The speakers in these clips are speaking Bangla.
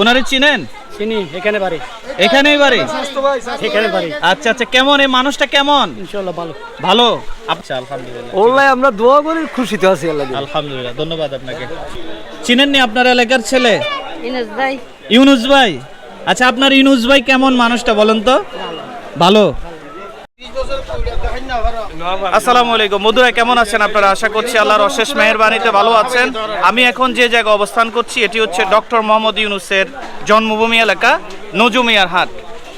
ওনারে চিনেন? চিনি এখানে বাড়ি। এখানেই বাড়ি? এখানে বাড়ি। আচ্ছা আচ্ছা কেমন? এই মানুষটা কেমন? ইনশাল্লাহ ভালো। ভালো? আচ্ছা আলহামদুলিল্লাহ। ওল্লাই আমরা দোয়া করি খুশিতে আছি আল্লাহ আলহামদুলিল্লাহ ধন্যবাদ আপনাকে। চিনেননি আপনার এলাকার ছেলে? ইনাজ ভাই। ইউনুস ভাই? আচ্ছা আপনার ইউনুস ভাই কেমন মানুষটা বলেন তো? ভালো। আসসালামু আলাইকুম। মধুরা কেমন আছেন আপনারা? আশা করছি আল্লাহর অশেষ মেহেরবানিতে ভালো আছেন। আমি এখন যে জায়গায় অবস্থান করছি এটি হচ্ছে ডক্টর মোহাম্মদ ইউনুসের জন্মভূমি এলাকা নজুমিয়ার হাট।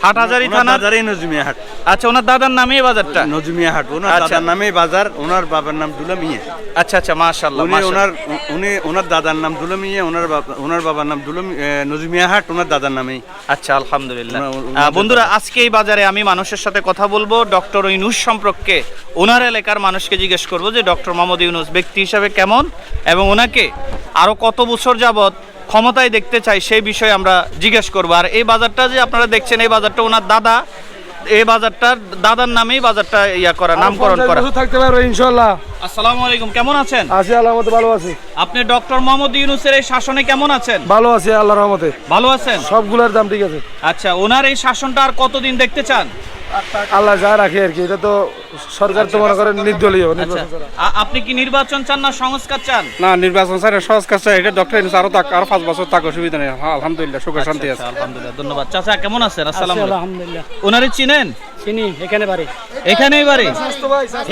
হাটহাজারি থানা বাজারে নজমিয়া হাট। আচ্ছা ওনার দাদার নামে বাজারটা? নজমিয়া হাট ওনার আচ্ছা। দাদার নামে বাজার ওনার বাবার নাম দুলা মিয়া আচ্ছা আচ্ছা মাশাআল্লাহ উনি ওনার উনি ওনার দাদার নাম দুলা মিয়া ওনার বাবা- ওনার বাবার নাম দুলা মি- এ, নজমিয়া হাট ওনার দাদার নামেই। আচ্ছা আলহামদুলিল্লাহ। বন্ধুরা আজকে এই বাজারে আমি মানুষের সাথে কথা বলব। ডক্টর ইউনুস সম্পর্কে ওনার এলাকার মানুষকে জিজ্ঞেস করব যে ডক্টর মোহাম্মদ ইউনুস ব্যক্তি হিসাবে কেমন এবং ওনাকে আরও কত বছর যাবত ক্ষমতায় দেখতে চাই সেই বিষয়ে আমরা জিজ্ঞেস করব। আর এই বাজারটা যে আপনারা দেখছেন এই বাজারটা ওনার দাদা। এই বাজারটা দাদার নামেই বাজারটা ইয়া করা নামকরণ করা। থাকতে পারব ইনশাল্লাহ আসসালামু আলাইকুম কেমন আছেন? আছি মতে ভালো আছি। আপনি ডক্টর মোহাম্মদ ইউনুসের এই শাসনে কেমন আছেন? ভালো আছি আল্লাহর রহমতে। ভালো আছেন? সবগুলোর দাম ঠিক আছে। আচ্ছা ওনার এই শাসনটা আর কতদিন দেখতে চান? আল্লাহ যা রাখে আর কি এটা তো সরকার তো মনে করেন নির্দলীয় আচ্ছা নির্বাচন আপনি কি নির্বাচন চান না সংস্কার চান? না নির্বাচন স্যার সহজ কাজ স্যার এটা ডক্টর ইনুস আরও তাক আরও পাঁচ বছর তাক অসুবিধা নেই। হ্যাঁ, আলহামদুলিল্লাহ সুখে শান্তি আছে। আচ্ছা, আলহামদুলিল্লাহ ধন্যবাদ। চাচা কেমন আছেন? আসসালামু আলাইকুম। আলহামদুলিল্লাহ। ওনারে চিনেন চিনি এখানে বাড়ি। এখানেই বাড়ি?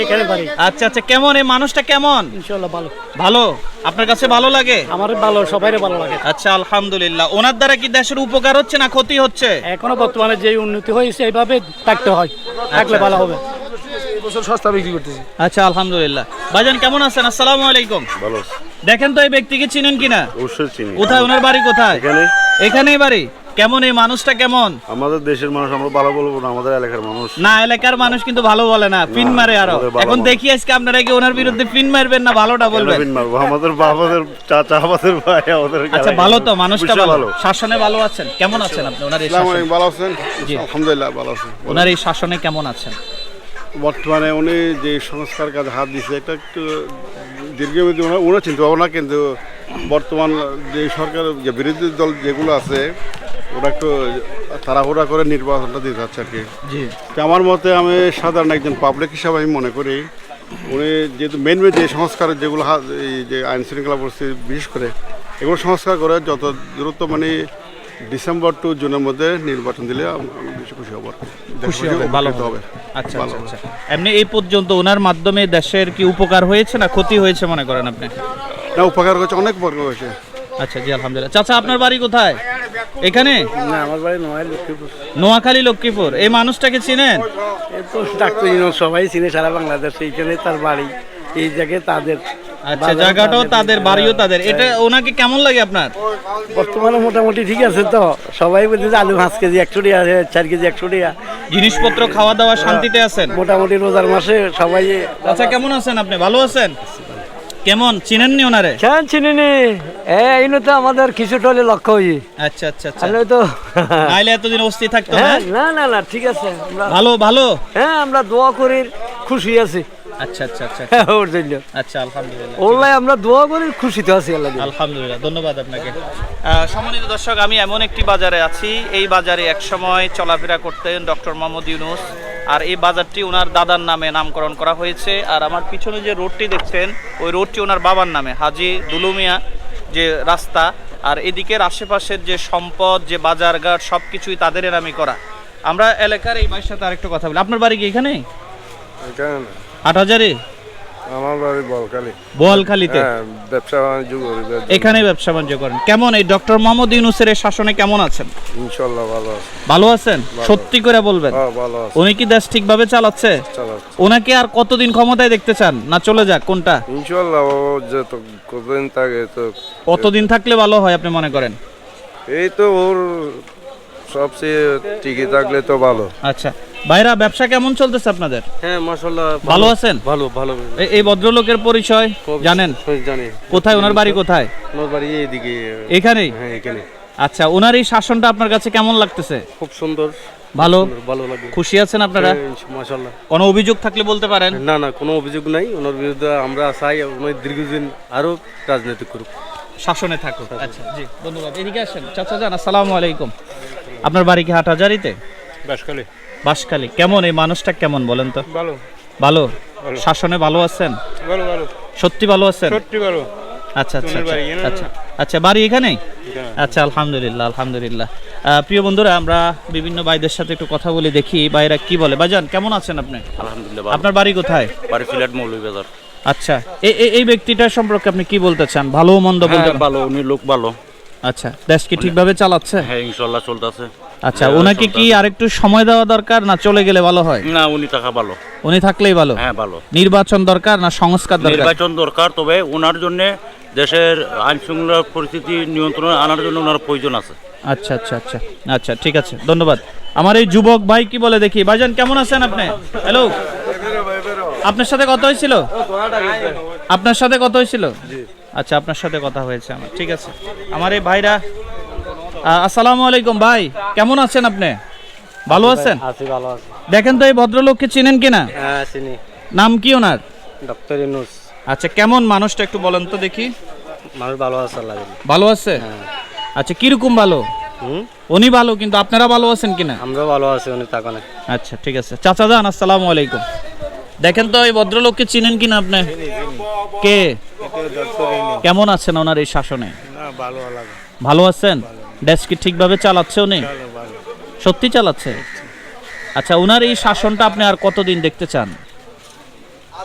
এখানে বাড়ি। আচ্ছা আচ্ছা কেমন? এই মানুষটা কেমন? ইনশাল্লাহ ভালো। ভালো? আপনার কাছে ভালো লাগে? আমার ভালো সবাইরে ভালো লাগে। আচ্ছা আলহামদুলিল্লাহ। ওনার দ্বারা কি দেশের উপকার হচ্ছে না ক্ষতি হচ্ছে? এখনও বর্তমানে যে উন্নতি হয়েছে এইভাবে থাকতে হয়। থাকলে ভালো হবে। বছর সস্তা বিক্রি করতেছি। আচ্ছা আলহামদুলিল্লাহ। ভাইজান কেমন আছেন? আসসালামু আলাইকুম। ভালো দেখেন তো এই ব্যক্তিকে চিনেন কিনা? অবশ্যই চিনি। কোথায়? ওনার বাড়ি কোথায়? এখানে। এখানেই বাড়ি? কেমন এই মানুষটা কেমন? আমাদের দেশের মানুষ আমরা ভালো বলব না আমাদের এলাকার মানুষ। না এলাকার মানুষ কিন্তু ভালো বলে না পিন মারে আরও। এখন দেখি আজকে আপনারা কি ওনার বিরুদ্ধে পিন মারবেন না ভালোটা বলবেন? কেন মারবো? আমাদের বাবাদের চাচা আমাদের ভাই আমাদের আচ্ছা ভালো তো মানুষটা ভালো। শাসনে ভালো আছেন। কেমন আছেন আপনি? ওনার এই শাসনে? ভালো আছেন? জি। আলহামদুলিল্লাহ ভালো আছেন ওনার এই শাসনে কেমন আছেন? বর্তমানে উনি যে সংস্কার কাজে হাত দিয়েছে এটা একটু দীর্ঘমেয়াদী ওনার ওনার চিন্তা ভাবনা কিন্তু বর্তমান যে সরকার যে বিরোধী দল যেগুলো আছে ওরা একটু তাড়াহুড়া করে নির্বাচনটা দিতে চাচ্ছে আর কি। জি। তো আমার মতে আমি সাধারণ একজন পাবলিক হিসাবে আমি মনে করি উনি যেহেতু মেন মেন যে সংস্কার যেগুলো এই যে আইন শৃঙ্খলা পরিস্থিতি বিশেষ করে এগুলো সংস্কার করে যত দ্রুত মানে ডিসেম্বর টু জুনের মধ্যে নির্বাচন দিলে বেশি খুশি হব। খুশি হবে ভালো হবে। আচ্ছা আচ্ছা আচ্ছা। এমনি এই পর্যন্ত ওনার মাধ্যমে দেশের কি উপকার হয়েছে না ক্ষতি হয়েছে মনে করেন আপনি? না উপকার হয়েছে অনেক উপকার হয়েছে। আচ্ছা জি আলহামদুলিল্লাহ। চাচা আপনার বাড়ি কোথায়? এখানে? না আমার বাড়ি নয় লক্ষ্মীপুর। নোয়াখালী লক্ষ্মীপুর। এই মানুষটাকে চিনেন? তো ডাক্তার সবাই চিনে সারা বাংলাদেশ। এইখানে তার বাড়ি এই জায়গায় তাদের আচ্ছা জায়গাটাও তাদের বাড়িও তাদের। এটা ওনাকে কেমন লাগে আপনার? বর্তমানে মোটামুটি ঠিক আছে তো। সবাই বলছে যে আলু পাঁচ কেজি একশো টাকা চার কেজি একশো টাকা। জিনিসপত্র খাওয়া দাওয়া শান্তিতে আছেন? মোটামুটি রোজার মাসে সবাই আচ্ছা কেমন আছেন আপনি? ভালো আছেন? কেমন? চিনেননি ওনারে? কেন চিনিনি? এ ইনো তো আমাদের কিছু টলে লক্ষ্য হই। আচ্ছা আচ্ছা আচ্ছা। তাহলে তো নাইলে এতদিন অস্থির থাকতো না হ্যাঁ? না না না ঠিক আছে। আমরা ভালো ভালো? হ্যাঁ আমরা দোয়া করি খুশি আছি। আচ্ছা আচ্ছা আচ্ছা হ্যাঁ, ওর জন্য। আচ্ছা আলহামদুলিল্লাহ। ওল্লাই আমরা দোয়া করি খুশিতে আছি আল্লাহ আলহামদুলিল্লাহ ধন্যবাদ আপনাকে। সম্মানিত দর্শক আমি এমন একটি বাজারে আছি। এই বাজারে এক সময় চলাফেরা করতেন ডক্টর মোহাম্মদ ইউনুস। আর এই বাজারটি ওনার দাদার নামে নামকরণ করা হয়েছে। আর আমার পিছনে যে রোডটি দেখছেন ওই রোডটি ওনার বাবার নামে হাজি দুলুমিয়া যে রাস্তা আর এদিকের আশেপাশের যে সম্পদ যে বাজারঘাট সব কিছুই তাদের নামে করা। আমরা এলাকার এই ভাইয়ের সাথে আরেকটু কথা বলি। আপনার বাড়ি কি এখানে? আট হাজারে? আমার বাড়ি বলকালি বোয়ালখালীতে ব্যবসা বাণিজ্য করি এখানে ব্যবসা বাণিজ্য করেন। কেমন এই ডক্টর মোহাম্মদ ইউনুসের শাসনে কেমন আছেন? ইনশাল্লাহ ভালো আছে। ভালো আছেন? সত্যি করে বলবেন? হ্যাঁ ভালো উনি কি দেশ ঠিকভাবে চালাচ্ছে? ওনাকে আর কতদিন ক্ষমতায় দেখতে চান? না চলে যাক কোনটা? ইনশাল্লাহ যত কতদিন থাকে তো কতদিন থাকলে ভালো হয় আপনি মনে করেন? এই তো ওর সবচেয়ে টিকে থাকলে তো ভালো। আচ্ছা। ভাইরা ব্যবসা কেমন চলতেছে আপনাদের? হ্যাঁ মাশাআল্লাহ ভালো। আছেন? ভালো ভালো। এই ভদ্রলোকের পরিচয় জানেন? জানি। কোথায় ওনার বাড়ি কোথায়? ওনার বাড়ি এইদিকে। এখানেই? হ্যাঁ এখানে। আচ্ছা ওনার এই শাসনটা আপনার কাছে কেমন লাগতেছে? খুব সুন্দর। ভালো? ভালো লাগে। খুশি আছেন আপনারা? মাশাআল্লাহ। কোনো অভিযোগ থাকলে বলতে পারেন? না না কোনো অভিযোগ নাই। ওনার বিরুদ্ধে আমরা চাই উনি দীর্ঘদিন আরও রাজনৈতিক করুক। শাসনে থাকুক। আচ্ছা জি ধন্যবাদ। এদিকে আসেন। চাচা যান আসসালামু আলাইকুম। আপনার বাড়ি কি হাটহাজারিতে? বাসকালে বাসখালী কেমন এই মানুষটা কেমন বলেন তো? ভালো। ভালো? শাসনে ভালো আছেন? ভালো ভালো। সত্যি ভালো আছেন? সত্যি ভালো। আচ্ছা আচ্ছা আচ্ছা, এখানে আচ্ছা আচ্ছা বাড়ি এখানেই আচ্ছা আলহামদুলিল্লাহ আলহামদুলিল্লাহ। প্রিয় বন্ধুরা আমরা বিভিন্ন ভাইদের সাথে একটু কথা বলে দেখি ভাইরা কি বলে। ভাইজান কেমন আছেন আপনি? আলহামদুলিল্লাহ আপনার বাড়ি কোথায়? বাড়ি সিলেট মৌলভীবাজার। আচ্ছা এই এই- ব্যক্তিটার সম্পর্কে আপনি কি বলতে চান? ভালো মন্দ বলতে হ্যাঁ ভালো উনি লোক ভালো। আচ্ছা দেশ কি ঠিকভাবে চালাচ্ছে? হ্যাঁ ইনশাল্লাহ চলতেছে। আচ্ছা ওনাকে কি আরেকটু সময় দেওয়া দরকার না চলে গেলে ভালো হয়? না উনি টাকা ভালো। উনি থাকলেই ভালো? হ্যাঁ ভালো। নির্বাচন দরকার না সংস্কার দরকার? নির্বাচন দরকার তবে ওনার জন্য দেশের আইন শৃঙ্খলা পরিস্থিতি নিয়ন্ত্রণে আনার জন্য ওনার প্রয়োজন আছে। আচ্ছা আচ্ছা আচ্ছা আচ্ছা ঠিক আছে ধন্যবাদ। আমার এই যুবক ভাই কি বলে দেখি? ভাইজান কেমন আছেন আপনি? হ্যালো আপনার সাথে কথা হয়েছিল? আপনার সাথে কথা হয়েছিল? আচ্ছা আপনার সাথে কথা হয়েছে আমার। ঠিক আছে। আমার এই ভাইরা আসসালামু আলাইকুম ভাই। কেমন আছেন আপনি? ভালো আছেন? আছি ভালো আছি। দেখেন তো এই ভদ্রলোককে চিনেন কিনা? হ্যাঁ চিনি। নাম কি ওনার? ডক্টর ইনুস আচ্ছা কেমন মানুষটা একটু বলেন তো দেখি। মানুষ ভালো আছে লাগে ভালো আছে? আচ্ছা কীরকম ভালো? উনি ভালো কিন্তু আপনারা ভালো আছেন কিনা? আমরাও ভালো আছি উনি তাকানে আচ্ছা ঠিক আছে। চাচা যান আসসালামু আলাইকুম। দেখেন তো, এই ভদ্রলোককে চিনেন কিনা আপনি? কে? কেমন আছেন ওনার এই শাসনে? ভালো আছেন? ডেস্ক ঠিকভাবে চালাচ্ছে উনি? সত্যি চালাচ্ছে? আচ্ছা ওনার এই শাসনটা আপনি আর কতদিন দেখতে চান?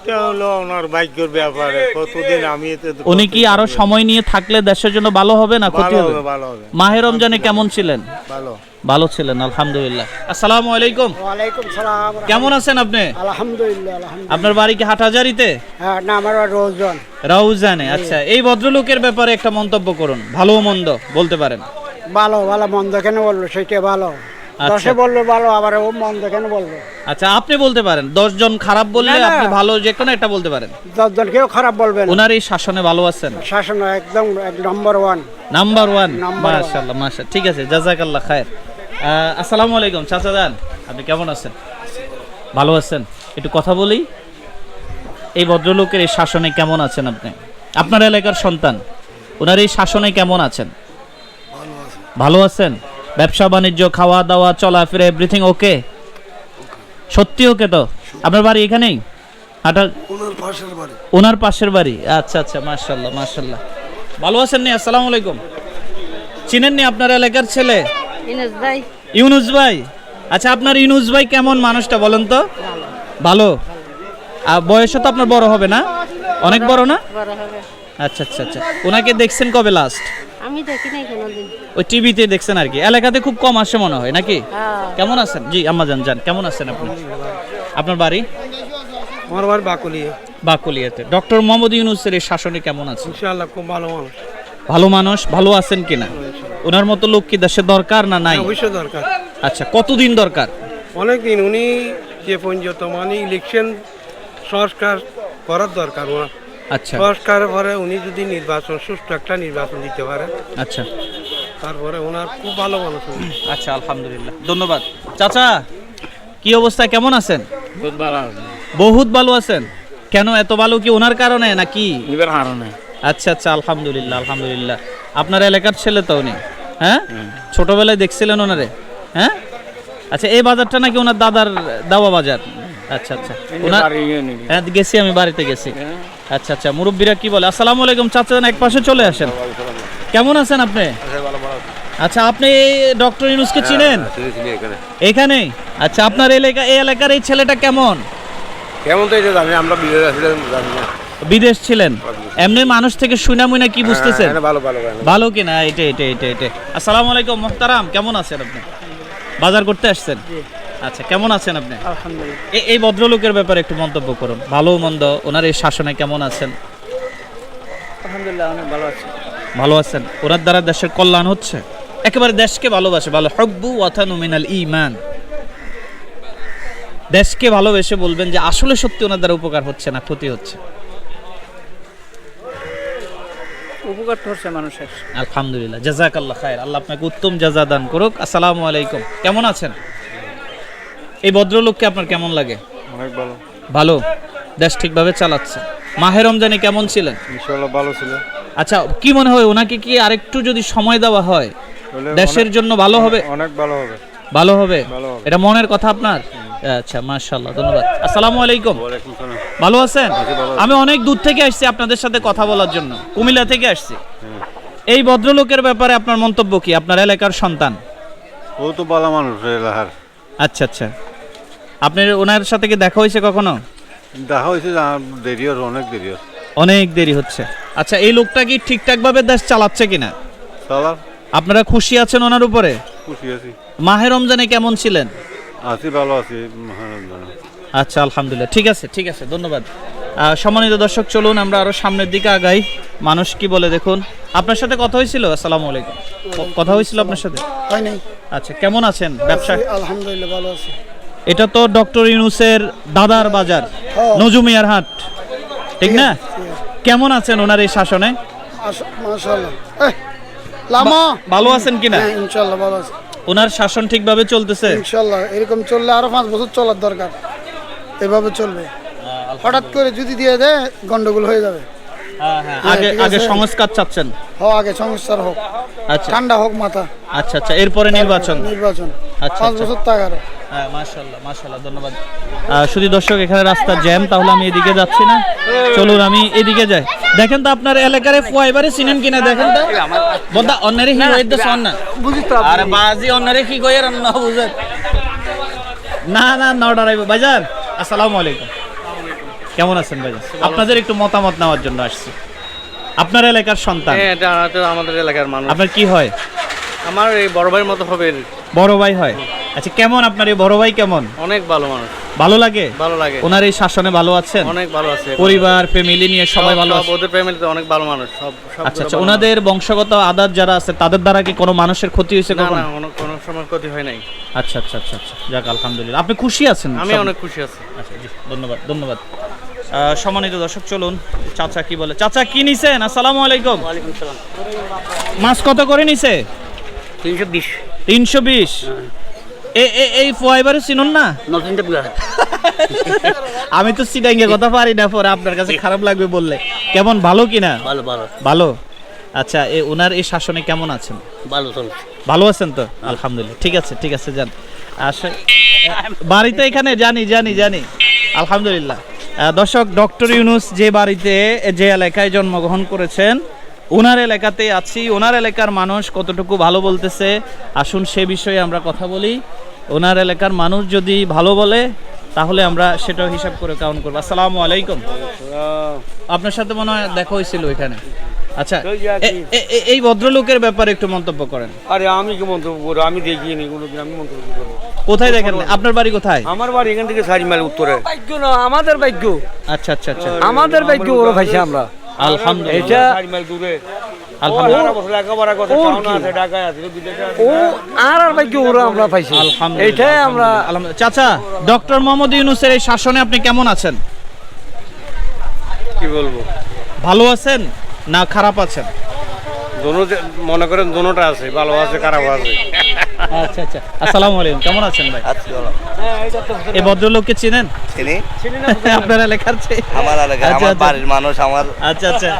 এটা হলো ওনার ভাগ্যের ব্যাপারে। কতদিন আমি উনি কি আরও সময় নিয়ে থাকলে দেশের জন্য ভালো হবে না ক্ষতি হবে? হবে ভালো হবে। মাহে রমজানে কেমন ছিলেন? ভালো। ভালো ছিলেন আলহামদুলিল্লাহ। আসসালামু আলাইকুম। ওয়ালাইকুম সালাম। কেমন আছেন আপনি? আলহামদুলিল্লাহ আলহামদুলিল্লাহ। আপনার বাড়ি কি হাটহাজারিতে? হ্যাঁ না আমার রোজন রাউজানে আচ্ছা। এই ভদ্রলোকের ব্যাপারে একটা মন্তব্য করুন। ভালো মন্দ বলতে পারেন। ভালো ভালো মন্দ কেন বলল? সেটা ভালো। দশে বলল ভালো আবার ও মন্দ কেন বলব। আচ্ছা আপনি বলতে পারেন জন খারাপ বললে। আপনি ভালো যে কোনো একটা বলতে পারেন। দশজন কেউ খারাপ বলবে না। ওনার এই শাসনে ভালো আছেন? শাসন একদম নম্বর ওয়ান নাম্বার ওয়ান মাশাআল্লাহ মাশা ঠিক আছে জাজাকাল্লাহ খায়ের। আসসালামু আলাইকুম চাচা যান। আপনি কেমন আছেন? ভালো আছেন? একটু কথা বলি। এই ভদ্রলোকের এই শাসনে কেমন আছেন আপনি? আপনার এলাকার সন্তান ওনার এই শাসনে কেমন আছেন? ভালো আছেন? ব্যবসা বাণিজ্য খাওয়া দাওয়া চলাফেরা এভরিথিং ওকে সত্যি ওকে তো? আপনার বাড়ি এখানেই? হাটা ওনার পাশের বাড়ি। আচ্ছা আচ্ছা মাশাল্লাহ মাশাল্লাহ ভালো আছেন নি? আসসালামু আলাইকুম। চিনেন নি আপনার এলাকার ছেলে? ভাই। ইউনুস ভাই? আচ্ছা আপনার ইউনুস ভাই কেমন মানুষটা বলেন তো? ভালো। আর বয়সে তো আপনার বড় হবে না? অনেক বড় না? আচ্ছা আচ্ছা আচ্ছা। ওনাকে দেখছেন কবে লাস্ট আমি দেখি নাই কোনোদিন। ওই টিভিতে দেখছেন আর কি। এলাকাতে খুব কম আসে মনে হয় নাকি? হ্যাঁ। কেমন আছেন? জি আম্মা জান জান কেমন আছেন আপনি? আপনার বাড়ি? আমার বাড়ি বাকুলি বাকুলিয়াতে। ডক্টর মোহাম্মদ ইউনুসের এই শাসনে কেমন আছে? ইনশাআল্লাহ খুব ভালো মানুষ। ভালো মানুষ ভালো আছেন কিনা? ওনার মতো লোক কি দেশে দরকার না নাই? অবশ্যই দরকার। আচ্ছা কতদিন দরকার? অনেকদিন উনি যে পর্যন্ত মানে ইলেকশন সংস্কার করার দরকার ওনার। আচ্ছা। সংস্কারের পরে উনি যদি নির্বাচন সুষ্ঠু একটা নির্বাচন দিতে পারে। আচ্ছা। তারপরে ওনার খুব ভালো মানুষ আচ্ছা আলহামদুলিল্লাহ। ধন্যবাদ। চাচা কি অবস্থা? কেমন আছেন? বহুত ভালো আছেন? কেন এত ভালো কি ওনার কারণে নাকি? কারণে আচ্ছা আচ্ছা আলহামদুলিল্লাহ আলহামদুলিল্লাহ। আপনার এলাকার ছেলে তো উনি হ্যাঁ? ছোটবেলায় দেখছিলেন ওনারে হ্যাঁ? আচ্ছা এই বাজারটা নাকি ওনার দাদার দাওয়া বাজার? আচ্ছা আচ্ছা। ওনার হ্যাঁ গেছি আমি বাড়িতে গেছি। আচ্ছা আচ্ছা মুরব্বীরা কি বলে? আসসালামু আলাইকুম চাচা এক পাশে চলে আসেন। কেমন আছেন আপনি? আচ্ছা আপনি ডক্টর ইউনুসকে চিনেন? এখানে। আচ্ছা আপনার এলাকা এই এলাকার এই ছেলেটা কেমন? কেমন তো এটা জানি আমরা বিয়ে আসলে জানি না। বিদেশ ছিলেন? এমনি মানুষ থেকে শুনা মুনা কি বুঝতেছেন? ভালো ভালো ভালো। কিনা এটা এটা এটা এটা আসসালামু আলাইকুম মোহতারাম কেমন আছেন আপনি? বাজার করতে আসছেন? আচ্ছা কেমন আছেন আপনি? এ- এই ভদ্রলোকের ব্যাপারে একটু মন্তব্য করুন। ভালো মন্দ ওনার এই শাসনে কেমন আছেন? আলহামদুলিল্লাহ অনেক ভালো আছে। ভালো আছেন? ওনার দ্বারা দেশের কল্যাণ হচ্ছে? একেবারে দেশকে ভালোবাসে ভালো হব্বু ওয়াথানু মিনাল ইমান দেশকে ভালোবেসে বলবেন যে আসলে সত্যি ওনার দ্বারা উপকার হচ্ছে না ক্ষতি হচ্ছে। উপকার করছে মানুষের। আলহামদুলিল্লাহ জাজাকাল্লাহ খায়ের আল্লাহ আপনাকে উত্তম জাজা দান করুক। আসসালামু আলাইকুম কেমন আছেন? এই ভদ্রলোককে আপনার কেমন লাগে? অনেক ভালো। ভালো? দেশ ঠিকভাবে চালাচ্ছে। মাহে রমজানে কেমন ছিলেন? ইনশাআল্লাহ ভালো ছিল। আচ্ছা কি মনে হয় ওনাকে কি আরেকটু যদি সময় দেওয়া হয় দেশের জন্য ভালো হবে? অনেক ভালো হবে। ভালো হবে? এটা মনের কথা আপনার? আচ্ছা মাশাআল্লাহ ধন্যবাদ। আসসালামু আলাইকুম। ভালো আছেন? আমি অনেক দূর থেকে আসছি আপনাদের সাথে কথা বলার জন্য। কুমিল্লা থেকে আসছি। এই ভদ্রলোকের ব্যাপারে আপনার মন্তব্য কি? আপনার এলাকার সন্তান? ও তো বালা মানুষ আচ্ছা আচ্ছা। আপনার ওনার সাথে কি দেখা হয়েছে কখনো? দেখা হয়েছে দেরি আছে অনেক দেরি অনেক দেরি হচ্ছে। আচ্ছা এই লোকটা কি ঠিকঠাক ভাবে দেশ চালাচ্ছে কিনা? চালার। আপনারা খুশি আছেন ওনার উপরে? খুশি আছি। মাহে রমজানে কেমন ছিলেন? আছি ভালো আছি মহারঞ্জন আচ্ছা আলহামদুলিল্লাহ। ঠিক আছে ঠিক আছে ধন্যবাদ। সম্মানিত দর্শক চলুন আমরা আরও সামনের দিকে আগাই। মানুষ কি বলে দেখুন। আপনার সাথে কথা হয়েছিল? আসসালামু আলাইকুম। কথা হয়েছিল আপনার সাথে? হয় নাই। আচ্ছা কেমন আছেন ব্যবসা? আলহামদুলিল্লাহ ভালো আছি। এটা তো ডক্টর ইউনুসের দাদার বাজার নজুমিয়ার হাট। ঠিক না? কেমন আছেন ওনার এই শাসনে? ভালো আছেন কিনা? হ্যাঁ ইনশাআল্লাহ ভালো ওনার শাসন ঠিকভাবে চলতেছে? ইনশাআল্লাহ এরকম চললে আরও পাঁচ বছর চলার দরকার। এভাবে চলবে। হঠাৎ করে যদি দিয়ে দেয় গন্ডগোল হয়ে যাবে। আগে আগে সংস্কার চাচ্ছেন? হ আগে সংস্কার হোক। আচ্ছা। ঠান্ডা হোক মাথা। আচ্ছা আচ্ছা এরপরে নির্বাচন? নির্বাচন। আচ্ছা, পাঁচ আচ্ছা। বছর টাকার হ্যাঁ মাশাল্লাহ মাশাল্লাহ ধন্যবাদ। শুধু দর্শক এখানে রাস্তার জ্যাম তাহলে আমি এদিকে যাচ্ছি না। চলুন আমি এদিকে যাই। দেখেন তো আপনার এলাকার ফুয়াইবারে চিনেন কিনা দেখেন তো। বদা অন্যারে হি হইতে শোন না আরে বাজি অন্যারে কি কইর না না না না ডরাইব বাজার আসসালামু আলাইকুম। কেমন আছেন ভাইজান আপনাদের একটু মতামত নেওয়ার জন্য আসছি। আপনার এলাকার সন্তান? হ্যাঁ এটা আমাদের এলাকার মানুষ। আপনার কি হয়? আমার এই বড় ভাইয়ের মতো হবে বড় ভাই হয়? আচ্ছা কেমন আপনার এই বড় ভাই কেমন? অনেক ভালো মানুষ। ভালো লাগে? ভালো লাগে। ওনার এই শাসনে ভালো আছেন? অনেক ভালো আছে। পরিবার ফ্যামিলি নিয়ে সবাই ভালো আছে? ওদের ফ্যামিলিতে অনেক ভালো মানুষ। সব সব আচ্ছা আচ্ছা ওনাদের বংশগত আদার যারা আছে তাদের দ্বারা কি কোনো মানুষের ক্ষতি হয়েছে কখনো না কোনো কোনো সময় ক্ষতি হয় নাই। আচ্ছা আচ্ছা আচ্ছা আচ্ছা। যাক আলহামদুলিল্লাহ। আপনি খুশি আছেন আমি অনেক খুশি আছি। আচ্ছা জি ধন্যবাদ ধন্যবাদ। সম্মানিত দর্শক চলুন চাচা কি বলে? চাচা কি নিছেন? আসসালামু আলাইকুম। মাছ কত করে নিছে? তিনশো বিশ। তিনশো বিশ? এই ফোয়াইবারে চিনুন না? আমি তো সিডাঙ্গে কথা পারি না পরে আপনার কাছে খারাপ লাগবে বললে। কেমন ভালো কিনা ভালো ভালো। ভালো? আচ্ছা এ ওনার এই শাসনে কেমন আছেন? ভালো চলছে। ভালো আছেন তো? আলহামদুলিল্লাহ। ঠিক আছে ঠিক আছে যান। আসে বাড়িতে এখানে জানি জানি জানি। আলহামদুলিল্লাহ। দর্শক ডক্টর ইউনুস যে বাড়িতে যে এলাকায় জন্মগ্রহণ করেছেন ওনার এলাকাতে আছি। ওনার এলাকার মানুষ কতটুকু ভালো বলতেছে? আসুন সে বিষয়ে আমরা কথা বলি। ওনার এলাকার মানুষ যদি ভালো বলে তাহলে আমরা সেটা হিসাব করে কাউন্ট করব। আসসালামু আলাইকুম। আপনার সাথে মনে হয় দেখা হয়েছিল এখানে আচ্ছা এই ভদ্রলোকের ব্যাপারে একটু মন্তব্য করেন। আরে আমি কি মন্তব্য করব? আমি দেখিনি কোনো আমি মন্তব্য করব। কোথায় দেখেন? আপনার বাড়ি কোথায়? আমার বাড়ি এখান থেকে মাইল উত্তরে। ভাগ্য না আমাদের ভাগ্য। আচ্ছা আচ্ছা আচ্ছা। আমাদের ভাগ্য ওরা আমরা। আলহামদুলিল্লাহ। মাইল দূরে। আলহামদুলিল্লাহ। লেখাপড়া করতে আছে ঢাকায় আছে ও আর আর ভাগ্য ওরা আমরা পাইছি আলহামদুলিল্লাহ এইটাই আমরা আলহামদুলিল্লাহ। চাচা ডক্টর মোহাম্মদ ইউনুসের এই শাসনে আপনি কেমন আছেন? কি বলব? ভালো আছেন? না খারাপ আছেন? মনে করেন দোনোটা আছে ভালো আছে খারাপ আছে। আচ্ছা আচ্ছা। আসসালামু আলাইকুম। কেমন আছেন ভাই? এই ভদ্রলোককে চিনেন? চিনি। আপনার এলাকার চেয়ে? আমার এলাকা আচ্ছা, আমার আচ্ছা। বাড়ির মানুষ আমার আচ্ছা আচ্ছা।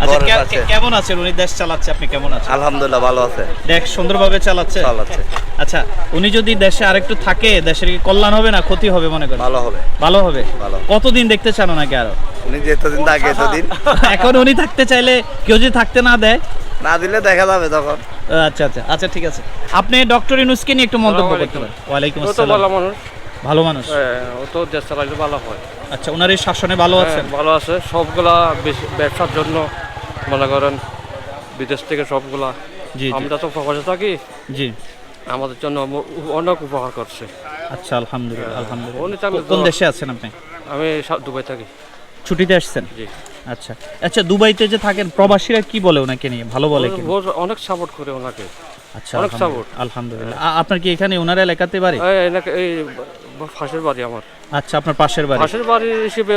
আচ্ছা গর্ব কে- আছে। কে- কেমন আছেন? উনি দেশ চালাচ্ছে আপনি কেমন আছেন? আলহামদুলিল্লাহ ভালো আছে। দেশ সুন্দরভাবে চালাচ্ছে? চালাচ্ছে। আচ্ছা উনি যদি দেশে আরেকটু থাকে দেশের কি কল্যাণ হবে না ক্ষতি হবে মনে করেন? ভালো হবে। ভালো হবে? ভালো। কতদিন দেখতে চান ওনাকে আরও? উনি যেতদিন থাকে এতদিন। এখন উনি থাকতে চাইলে কেউ যদি থাকতে না দেয়? না দিলে দেখা যাবে তখন। আচ্ছা আচ্ছা। আচ্ছা ঠিক আছে। আপনি ডক্টর ইউনুসকে নিয়ে একটু মন্তব্য করতে পারেন। ওয়ালাইকুম আসসালাম। ভালো মানুষ। ভালো মানুষ? হ্যাঁ, ও তো দেশ চালাইলে ভালো হয়। আচ্ছা ওনার এই শাসনে ভালো হ্যাঁ, ভালো আছে। সবগুলা ব্যবসার জন্য মনে করেন বিদেশ থেকে সবগুলা। আমরা তো প্রবাসে থাকি। জি। আমাদের জন্য অনেক উপকার করছে। আচ্ছা আলহামদুলিল্লাহ আলহামদুলিল্লাহ। কোন দেশে আছেন আপনি? আমি দুবাই থাকি। ছুটিতে আসছেন? জি। আচ্ছা। আচ্ছা দুবাইতে যে থাকেন প্রবাসীরা কি বলে ওনাকে নিয়ে? ভালো বলে কি? অনেক সাপোর্ট করে ওনাকে। আচ্ছা অনেক আলহামদুলিল্লাহ। আলহামদুলিল্লাহ। আপনার কি এখানে ওনার এলাকাতে বাড়ি? এই এলাকা এই ফাঁসের বাড়ি আমার। আচ্ছা আপনার পাশের বাড়ি। ফাঁসের বাড়ি হিসেবে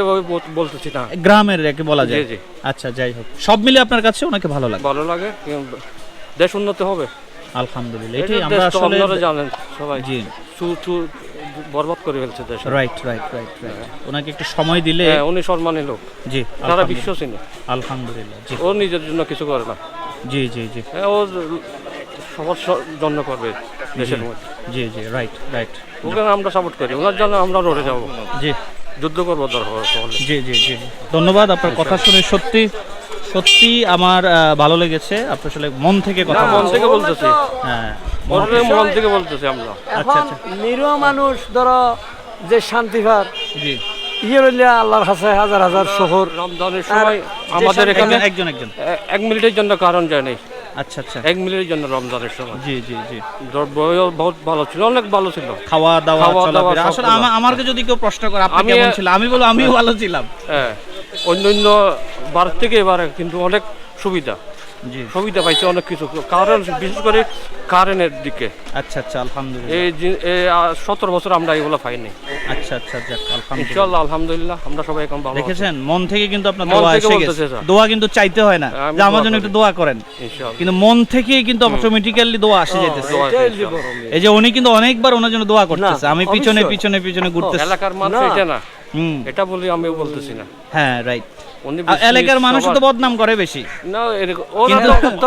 বলতেছি না। গ্রামের একে বলা যায়। জি। আচ্ছা যাই হোক। সব মিলে আপনার কাছে ওনাকে ভালো লাগে? ভালো লাগে দেশ উন্নতি হবে। আলহামদুলিল্লাহ। এটাই আমরা আসলে জানেন সবাই। জি। বরবাদ করে ফেলছে দেশ। রাইট রাইট রাইট রাইট ওনাকে একটু সময় দিলে হ্যাঁ উনি সম্মানী লোক। জি সারা বিশ্ব চিনে আলহামদুলিল্লাহ জি। ও নিজের জন্য কিছু করে না। জি জি জি। হ্যাঁ, ও সবার জন্য করবে দেশের মধ্যে। জি জি রাইট রাইট ওকে আমরা সাপোর্ট করি ওনার জন্য আমরা লড়ে যাব। জি। যুদ্ধ করব দরকার জি জি জি জি। ধন্যবাদ আপনার কথা শুনে সত্যি সত্যি আমার ভালো লেগেছে। আপনার আসলে মন থেকে কথা মন থেকে বলতেছি। হ্যাঁ। মন থেকে বলতেছি আমরা। আচ্ছা আচ্ছা। নিরীহ মানুষ ধরো যে শান্তি পার জি। ইয়ে রইলে আল্লাহর কাছে হাজার হাজার শহর। রমজানের সময় আমাদের এখানে একজন একজন। এক মিনিটের জন্য কারণ যায় নাই। আচ্ছা আচ্ছা। এক মিলের জন্য রমজানের সময় জি জি জি। দ্রব্যও বহুত ভালো ছিল অনেক ভালো ছিল। খাওয়া দাওয়া চলাফেরা। আসলে আমাকে যদি কেউ প্রশ্ন করে আপনি আমি- কেমন ছিল আমি বলব আমিও ভালো ছিলাম। হ্যাঁ। অন্য অন্য বার থেকে এবারে কিন্তু অনেক সুবিধা। সুবিধা পাইছে অনেক কিছু। কারণ বিশেষ করে কারেন্টের দিকে। আচ্ছা আচ্ছা আলহামদুলিল্লাহ। এই যে- সতেরো বছর আমরা এগুলো পাইনি। আচ্ছা আচ্ছা যাক আলহামদুলিল্লাহ। ইনশাল্লাহ আলহামদুলিল্লাহ আমরা সবাই এখন ভালো। দেখেছেন? মন থেকে কিন্তু আপনার মন দোয়া থেকে এসে গেছে। দোয়া কিন্তু চাইতে হয় না। যে আমার দোয়া জন্য একটু দোয়া করেন। ইনশাল্লাহ কিন্তু মন থেকেই কিন্তু অটোমেটিক্যালি দোয়া আসে যাইতেছে। এই যে উনি কিন্তু অনেকবার ওনার জন্য দোয়া করতেছে। আমি পিছনে পিছনে পিছনে ঘুরতেছি। এলাকার মানুষ এটা না। এটা বলি আমি বলতেছি না। হ্যাঁ রাইট এলাকার মানুষ তো বদনাম করে বেশি। না তো-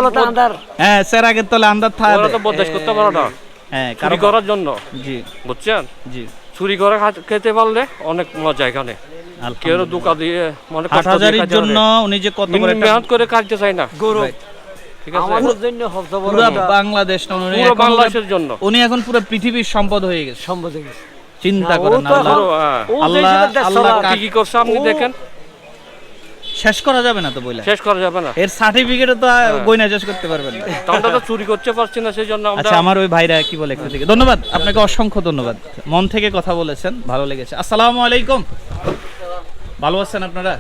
হ্যাঁ স্যার আগের তলে আন্দার ওরা তো থাকে বদমাশ করতে পারে না। হ্যাঁ চুরি করার জন্য। জি। বুঝছেন? জি। চুরি করে খেতে পারলে অনেক মজা এখানে। কেউ। দোকা দিয়ে মানে হাজারির জন্য উনি যে কত একটা মেহনত করে কাটতে চাই না। বাংলাদেশ পুরো বাংলাদেশের জন্য। উনি এখন পুরো পৃথিবীর সম্পদ হয়ে গেছে। সম্পদ হয়ে গেছে। চিন্তা না, করেন আল্লাহ। আল্লাহ। কি করছে আপনি দেখেন? শেষ করা যাবে না তো বলে শেষ করা যাবে না। এর সার্টিফিকেটও তো গয়না শেষ করতে পারবেন না। আমরা তো চুরি করতে পারছি না সেই জন্য আমরা আচ্ছা আমার ওই ভাইরা কি বলে একটু থেকে? ধন্যবাদ আপনাকে অসংখ্য ধন্যবাদ। মন থেকে কথা বলেছেন ভালো লেগেছে। আসসালামু আলাইকুম। ভালো আছেন আপনারা?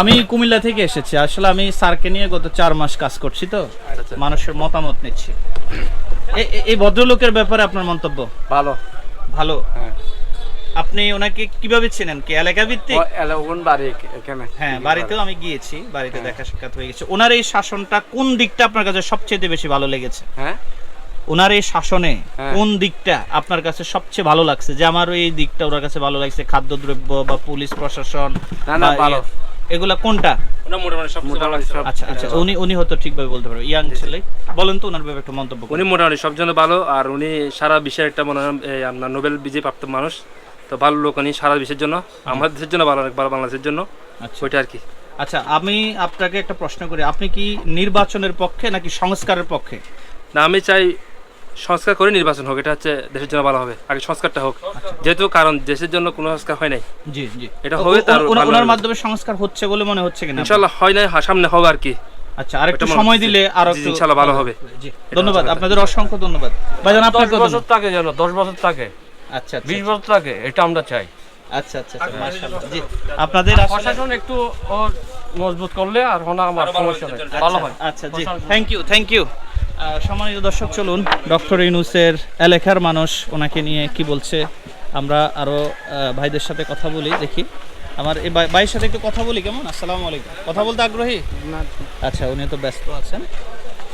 আমি কুমিল্লা থেকে এসেছি। আসলে আমি স্যারকে নিয়ে গত চার মাস কাজ করছি তো। মানুষের মতামত নিচ্ছি। এই ভদ্রলোকের ব্যাপারে আপনার মন্তব্য? ভালো। ভালো। আপনি ওনাকে কীভাবে চেনেন? কি এলাকা ভিত্তিক? এলাকান বাড়ি এখানে। হ্যাঁ বাড়িতেও আমি গিয়েছি বাড়িতে দেখা সাক্ষাৎ হয়ে গেছে। ওনার এই শাসনটা কোন দিকটা আপনার কাছে সবচেয়ে বেশি ভালো লেগেছে? হ্যাঁ? ওনার এই শাসনে হ্যাঁ। কোন দিকটা আপনার কাছে সবচেয়ে ভালো লাগছে? যে আমার এই দিকটা ওনার কাছে ভালো লাগছে খাদ্যদ্রব্য বা পুলিশ প্রশাসন না, না, ভালো। এগুলা কোনটা? মোটামুটি সব আচ্ছা আচ্ছা উনি উনি হয়তো ঠিকভাবে বলতে পারবেন ইয়াং ছেলে বলেন তো ওনার ব্যাপারে একটু মন্তব্য উনি মোটামুটি সব জন্য ভালো আর উনি সারা বিশ্বের একটা মনে হয় এই আপনার নোবেল বিজয়ী প্রাপ্ত মানুষ। তো ভালো লোক উনি সারা বিশ্বের জন্য আমাদের দেশের জন্য ভালো ভালো বাংলাদেশের জন্য। আচ্ছা। ওইটা আর কি। আচ্ছা আমি আপনাকে একটা প্রশ্ন করি। আপনি কি নির্বাচনের পক্ষে নাকি সংস্কারের পক্ষে? না আমি চাই সংস্কার করে নির্বাচন হোক এটা হচ্ছে দেশের জন্য ভালো হবে। আগে সংস্কারটা হোক। যেহেতু কারণ দেশের জন্য কোনো সংস্কার হয় নাই। জি জি। এটা হবে তার ওনার মাধ্যমে সংস্কার হচ্ছে বলে মনে হচ্ছে কিনা? আপনার? ইনশাল্লাহ হয় নাই সামনে হবে আর কি। আচ্ছা আরেকটু ওটা মনে সময় দিলে আরও একটু ইনশাল্লাহ ভালো হবে। জি। ধন্যবাদ আপনাদের অসংখ্য ধন্যবাদ। ভাইজান দশ আপনাকে বছর থাকে যেন দশ বছর থাকে। আচ্ছা আচ্ছা। বিশ বছর থাকে এটা আমরা চাই। আচ্ছা আচ্ছা আচ্ছা, জি। আপনাদের প্রশাসন একটু মজবুত করলে আর হোনা আমার সমস্যা নেই। ভালো হয়। আচ্ছা জি। থ্যাংক ইউ থ্যাংক ইউ সম্মানিত দর্শক চলুন। ডক্টর ইউনুসের এলাকার মানুষ ওনাকে নিয়ে কি বলছে আমরা আরও ভাইদের সাথে কথা বলি দেখি। আমার এই ভাইয়ের সাথে একটু কথা বলি কেমন? আসসালামু আলাইকুম। কথা বলতে আগ্রহী? আচ্ছা উনি তো ব্যস্ত আছেন।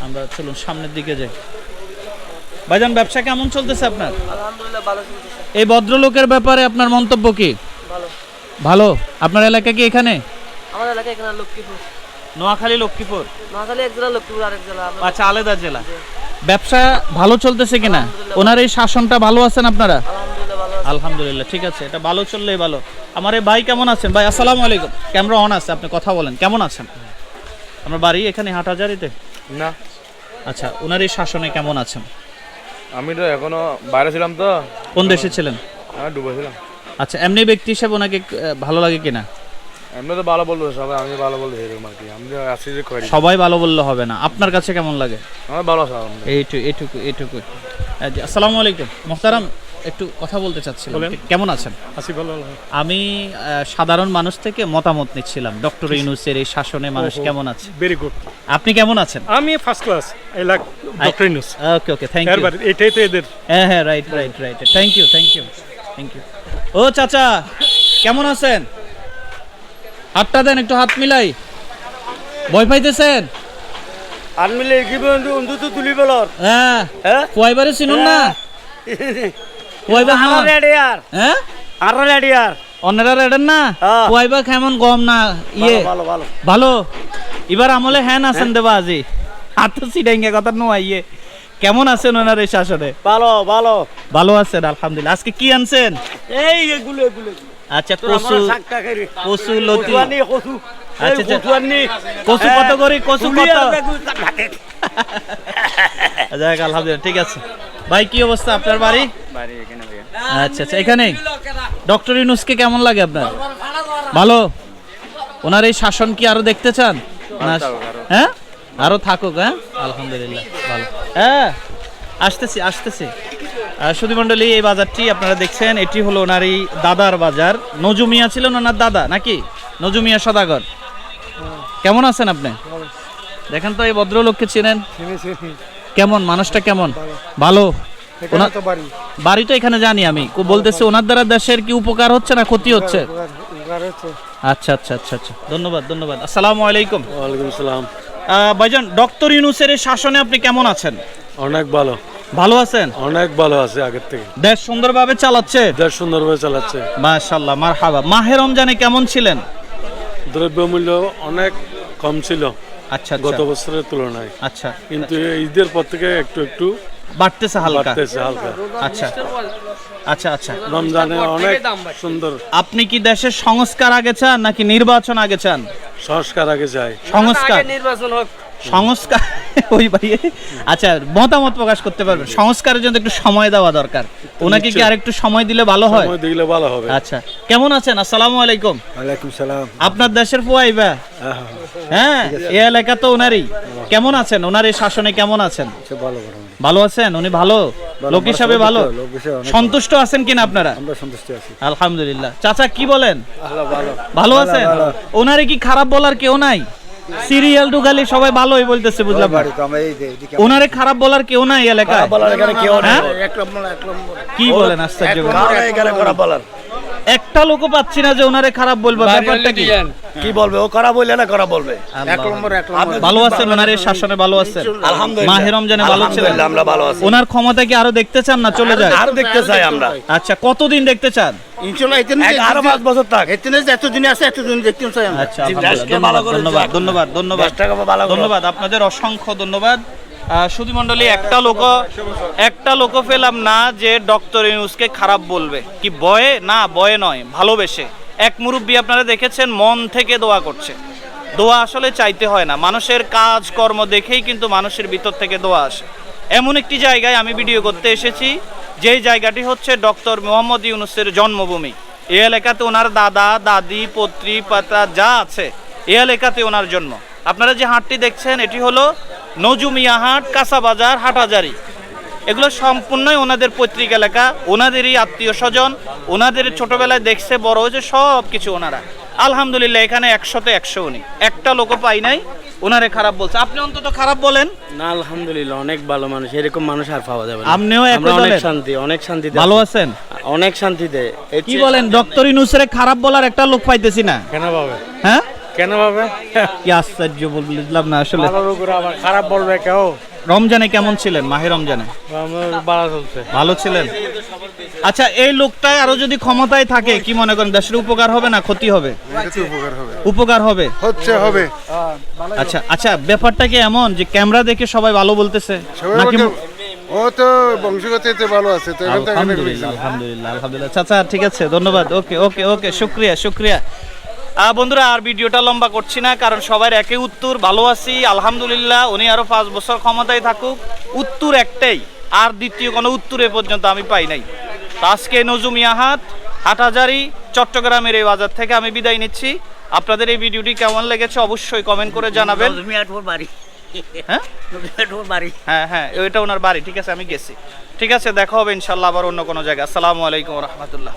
আমরা চলুন সামনের দিকে যাই। ভাইজান ব্যবসা কেমন চলতেছে আপনার? এই ভদ্রলোকের ব্যাপারে আপনার মন্তব্য কি? ভালো। আপনার এলাকা কি এখানে? আমাদের এলাকায় এখানে লক্ষ্মীপুর। নোয়াখালী লক্ষ্মীপুর? নোয়াখালী এক জেলা লক্ষ্মীপুর আরেক জেলা। আচ্ছা আলাদা জেলা। ব্যবসা ভালো চলতেছে কিনা? ওনার এই শাসনটা ভালো আছেন আপনারা? আলহামদুলিল্লাহ আলহামদুলিল্লাহ ঠিক আছে এটা ভালো চললেই ভালো। আমার এই ভাই কেমন আছেন? ভাই আসসালামু আলাইকুম। ক্যামেরা অন আছে আপনি কথা বলেন। কেমন আছেন? আমার বাড়ি এখানে হাটহাজারিতে? না। আচ্ছা ওনার এই শাসনে কেমন আছেন? আমি তো এখনও বাইরে ছিলাম তো। কোন দেশে ছিলেন? আমি ডুবেছিলাম আচ্ছা এমনি ব্যক্তি হিসেবে ওনাকে ভালো লাগে কিনা? এমনি তো ভালো বলল সবাই আমি ভালো বলল এরকম আর কি। আমি আসি যে করি সবাই ভালো বললে হবে না। আপনার কাছে কেমন লাগে? আমার ভালো স্যার এইটু এইটুকু এইটুকু এইটুকু আসসালামু আলাইকুম। মোহতারাম একটু কথা বলতে চাচ্ছিলাম। কেমন আছেন? আমি সাধারণ মানুষ থেকে মতামত নিচ্ছিলাম। ডক্টর ইউনুসের এই শাসনে মানুষ কেমন আছে? ভেরি গুড আপনি কেমন আছেন? আমি first class I like doctor Yunus okay okay thank you এটাই তো এদের। হ্যাঁ হ্যাঁ right right right thank you thank you thank you ও চাচা কেমন আছেন? হাতটা দেন একটু হাত মিলাই। ভয় পাইতেছেন? আর মিলে কি বন্ধু বন্ধু তো তুলি বলর। হ্যাঁ হ্যাঁ? কয়বারে চিনুন না? পুয়াইবা কেমন রেডিয়ার হ্যাঁ? আর রেডিয়ার অন্যরা রেডেন না? হ্যাঁ। কেমন গম না ইয়ে। ভালো ভালো ভালো। এবার আমলে হ্যান আছেন দেবা আজি। হাত সিডাইঙ্গে কথা নোয়াইয়ে কেমন আছেন ওনার এই শাসনে? ভালো ভালো। ভালো আছেন আলহামদুলিল্লাহ। আজকে কি আনছেন? এই এগুলো এগুলো আচ্ছা লতি। আচ্ছা, আচ্ছা। কচু কত করে? কচু কত? যাক আলহামদুলিল্লাহ ঠিক আছে। ভাই কি অবস্থা আপনার বাড়ি? আচ্ছা আচ্ছা এখানে? ডক্টর ইউনুসকে কেমন লাগে আপনার? ভালো? ওনার এই শাসন কি আরও দেখতে চান? হ্যাঁ? আরও থাকুক হ্যাঁ? আলহামদুলিল্লাহ ভালো। হ্যাঁ আসতেছি আসতেছি। সুধী মণ্ডলী এই বাজারটি আপনারা দেখছেন এটি হলো ওনার এই দাদার বাজার। নজুমিয়া ছিলেন ওনার দাদা নাকি? নজুমিয়া সদাগর। কেমন আছেন আপনি? দেখেন তো এই ভদ্রলোককে চেনেন। কেমন? মানুষটা কেমন? ভালো? বাড়ি। তো এখানে জানি আমি। কো- বলতেছি ওনার দ্বারা দেশের কি উপকার হচ্ছে না ক্ষতি হচ্ছে? আচ্ছা আচ্ছা আচ্ছা আচ্ছা। ধন্যবাদ ধন্যবাদ। আসসালামু আলাইকুম। ওয়ালাইকুম সালাম আহ, ভাইজান ডক্টর ইউনুসের এই শাসনে আপনি কেমন আছেন? অনেক ভালো। ভালো আছেন? অনেক ভালো আছে আগের থেকে। দেশ সুন্দরভাবে চালাচ্ছে? দেশ সুন্দরভাবে চালাচ্ছে। মাশাআল্লাহ মারহাবা। মাহে রমজানে কেমন ছিলেন? দ্রব্যমূল্য অনেক কম ছিল। আচ্ছা গত আচ্ছা বছরের তুলনায়। আচ্ছা। কিন্তু ঈদের পর থেকে একটু একটু বাড়তেছে হালকা। বাড়তেছে হালকা। আচ্ছা। আচ্ছা আচ্ছা। রমজানে অনেক সুন্দর। আপনি কি দেশের সংস্কার আগে চান নাকি নির্বাচন আগে চান? সংস্কার আগে চাই। সংস্কার। নির্বাচন হোক। সংস্কার। ওই ভাই আচ্ছা মতামত প্রকাশ করতে পারবেন সংস্কারের জন্য একটু সময় দেওয়া দরকার। ওনাকে কি আরেকটু সময় দিলে ভালো হয়? সময় দিলে ভালো হবে। আচ্ছা কেমন আছেন? আসসালামু আলাইকুম। ওয়ালাইকুম সালাম। আপনার দেশের পোয়াইবা হ্যাঁ এই এলাকা তো ওনারই। কেমন আছেন? ওনার এই শাসনে কেমন আছেন? ভালো ভালো। ভালো আছেন? উনি ভালো? লোক হিসাবে ভালো? সন্তুষ্ট আছেন কিনা আপনারা? আমরা সন্তুষ্ট আছি। আলহামদুলিল্লাহ। চাচা কি বলেন? ভালো। আছেন? ওনারে কি খারাপ বলার কেউ নাই? সিরিয়াল ঢুকালি সবাই ভালোই বলতেছে বুঝলাম ওনারে খারাপ বলার কেউ নাই এলাকায়। হ্যাঁ? কি বলেন আশ্চর্য। একটা লোকও পাচ্ছি না যে ওনারে খারাপ বলব ব্যাপারটা কি? কি বলবে? ও করা বললে না করা বলবে? আল্লাহ। ভালো আছেন ওনার এই শাসনে ভালো আছেন। আলহামদুলিল্লাহ। মাহে রমজানে ভালো ছিলেন আমরা ভালো আছি। ওনার ক্ষমতা কি আরও দেখতে চান না চলে যায়? আরও দেখতে চাই আমরা। আচ্ছা কতদিন দেখতে চান? এক- আরও পাঁচ বছর থাক। এতদিন আছে এতদিন দেখতে চাই আমরা। আচ্ছা ধন্যবাদ ধন্যবাদ ধন্যবাদ। ধন্যবাদ আপনাদের অসংখ্য ধন্যবাদ। সুধী মন্ডলী একটা লোক একটা লোক পেলাম না যে ডক্টর ইউনুসকে খারাপ বলবে। কি বয়ে? না, বয়ে নয়, ভালোবেসে। এক মুরব্বী আপনারা দেখেছেন, মন থেকে দোয়া করছে। দোয়া আসলে চাইতে হয় না। মানুষের কাজ, কর্ম দেখেই কিন্তু মানুষের ভিতর থেকে দোয়া আসে। এমন একটি জায়গায় আমি ভিডিও করতে এসেছি, যেই জায়গাটি হচ্ছে ডক্টর মোহাম্মদ ইউনুসের জন্মভূমি। এই এলাকাতে ওনার দাদা, দাদি পত্রী পাতা যা আছে এই এলাকাতে ওনার জন্ম। আপনারা যে হাটটি দেখছেন, এটি হলো নজুমিয়া হাট কাঁচাবাজার হাটাজারি এগুলো সম্পূর্ণই ওনাদের পৈতৃক এলাকা ওনাদেরই আত্মীয় স্বজন ওনাদের ছোটবেলায় দেখছে বড় হয়েছে সব কিছু ওনারা। আলহামদুলিল্লাহ এখানে একশোতে একশো উনি। একটা লোকও পাই নাই ওনারে খারাপ বলছে। আপনি অন্তত খারাপ বলেন। না আলহামদুলিল্লাহ অনেক ভালো মানুষ। এরকম মানুষ আর পাওয়া যাবে না। আপনিও আমরা অনেক শান্তি অনেক শান্তিতে ভালো আছেন? অনেক শান্তিতে। কি বলেন ডক্টর ইনুসরে খারাপ বলার একটা লোক পাইতেছি না। কেন পাবে? হ্যাঁ? কেন কি আশ্চর্য বুঝলাম না আসলে। আবার খারাপ বলবে কেউ? রমজানে কেমন ছিলেন মাহে রমজানে? আমার বাড়া চলছে। ভালো ছিলেন? আচ্ছা এই লোকটাই আরও যদি ক্ষমতায় থাকে কি মনে করেন দেশের উপকার হবে না ক্ষতি হবে? উপকার হবে। হচ্ছে হবে। আচ্ছা আচ্ছা ব্যাপারটা কি এমন যে ক্যামেরা দেখে সবাই ভালো বলতেছে? নাকি ও তো বংশগতিতে ভালো আছে তো আলহামদুলিল্লাহ আলহামদুলিল্লাহ আলহামদুলিল্লাহ। চাচা ঠিক আছে ধন্যবাদ। ওকে ওকে ওকে শুক্রিয়া শুক্রিয়া। বন্ধুরা আর ভিডিওটা লম্বা করছি না কারণ সবার একই উত্তর ভালো আছি আলহামদুলিল্লাহ উনি আরও পাঁচ বছর ক্ষমতায় থাকুক। উত্তর একটাই আর দ্বিতীয় কোনো উত্তর এ পর্যন্ত আমি পাই নাই। আজকে নজুমিয়া হাট হাটহাজারি চট্টগ্রামের এই বাজার থেকে আমি বিদায় নিচ্ছি। আপনাদের এই ভিডিওটি কেমন লেগেছে অবশ্যই কমেন্ট করে জানাবেন। হ্যাঁ? বাড়ি। হ্যাঁ হ্যাঁ ওইটা ওনার বাড়ি ঠিক আছে আমি গেছি। ঠিক আছে দেখা হবে ইনশাল্লাহ আবার অন্য কোনো জায়গায়। আসসালামু আলাইকুম রহমতুল্লাহ।